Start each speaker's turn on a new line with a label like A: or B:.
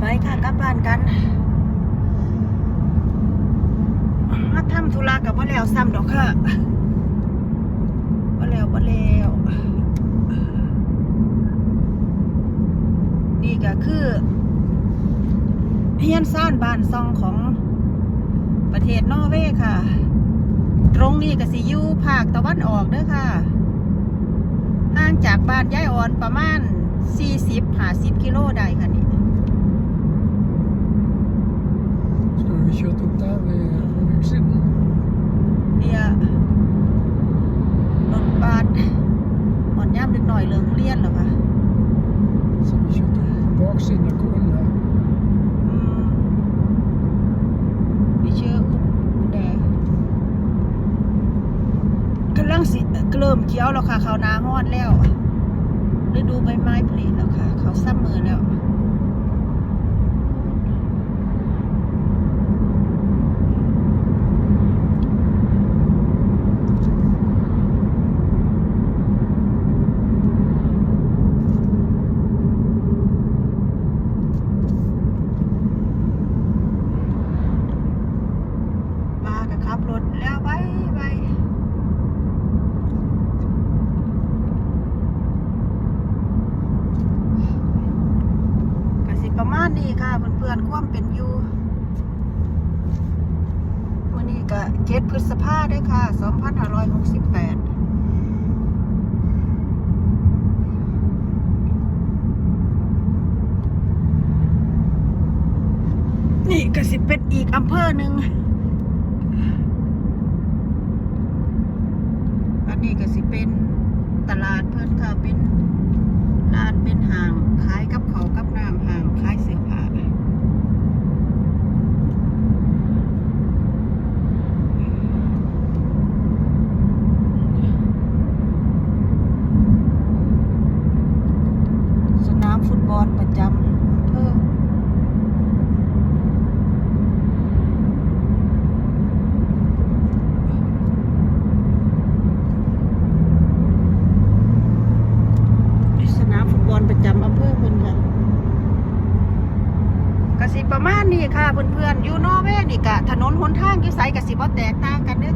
A: ไปค่ะกลับบ้านกันมาทำธุระกับว่าแล้วซ้ำดอกค่ะว่าแล้วว่าแล้วนี่ก็คือเฮียนซ่านบ้านซองของประเทศนอร์เวย์ค่ะ ตรงนี้ก็สิอยู่ภาคตะวันออกเด้อค่ะห่างจากบ้านยายอ่อนประมาณ 40-50 กิโลได้ค่ะนี่
B: Skulle vi kört upp där vid Lycksiden?
A: เนี่ยรถบัสห อนย่ำดึกหน่อยเลิกเรียนเหรอคะ
B: Så vi kört upp på baksidan av konen här.
A: อืมมีชื่ออุแดงกำลังสิเริ่มเกี่ยวแล้วค่ะ เขาวหนาฮอดแล้วฤดูใบไม้ผลิแล้วค่ะ เขาซ้ำมือแล้ว ป้าก็ขับรถ แล้วไปไปก็สิประมาณนี้ค่ะเพื่อนๆความเป็นอยู่วันนี้ก็เจ็ดพฤษภาด้วยค่ะ 2568นี่ก็สิเป็นอีกอำเภอหนึ่ง นี้ก็สิเป็นตลาดเพิ่นค่ะเป็นร้านเป็นห้างขายกับเขาวกับน้ำห้างขายเสื้อผ้าสนามฟุตบอลประจำอำเภอ สนามฟุตบอลประจำอำเภอเพิ่นค่ะ กสิประมาณนี้ค่ะเพื่อนๆอยู่นอร์เวย์นี่กะถนนหนทางอยู่ไสกสิบ่แตกต่างกันเด้อ